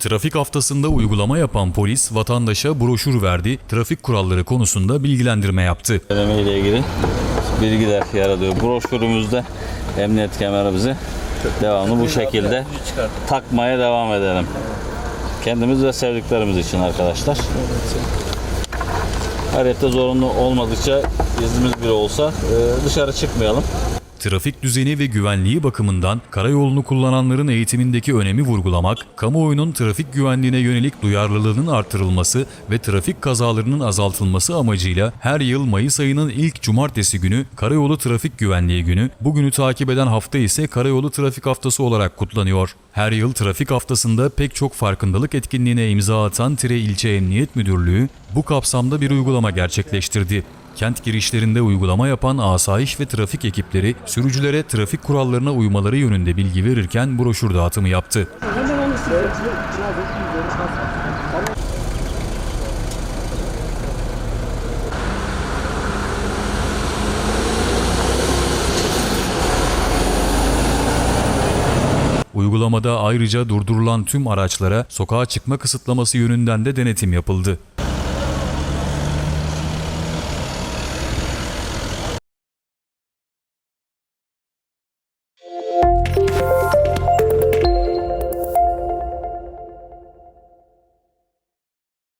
Trafik haftasında uygulama yapan polis vatandaşa broşür verdi, trafik kuralları konusunda bilgilendirme yaptı. Ödeme ile ilgili bilgiler yer. Broşürümüzde emniyet kemerimizi devamlı bu şekilde takmaya devam edelim. Kendimiz ve sevdiklerimiz için arkadaşlar. Hayatta zorunlu olmadıkça iznimiz bile olsa e, dışarı çıkmayalım. Trafik düzeni ve güvenliği bakımından karayolunu kullananların eğitimindeki önemi vurgulamak, kamuoyunun trafik güvenliğine yönelik duyarlılığının artırılması ve trafik kazalarının azaltılması amacıyla her yıl Mayıs ayının ilk cumartesi günü Karayolu Trafik Güvenliği Günü, bugünü takip eden hafta ise Karayolu Trafik Haftası olarak kutlanıyor. Her yıl trafik haftasında pek çok farkındalık etkinliğine imza atan Tire İlçe Emniyet Müdürlüğü bu kapsamda bir uygulama gerçekleştirdi. Kent girişlerinde uygulama yapan asayiş ve trafik ekipleri sürücülere trafik kurallarına uymaları yönünde bilgi verirken broşür dağıtımı yaptı. Uygulamada ayrıca durdurulan tüm araçlara sokağa çıkma kısıtlaması yönünden de denetim yapıldı. Música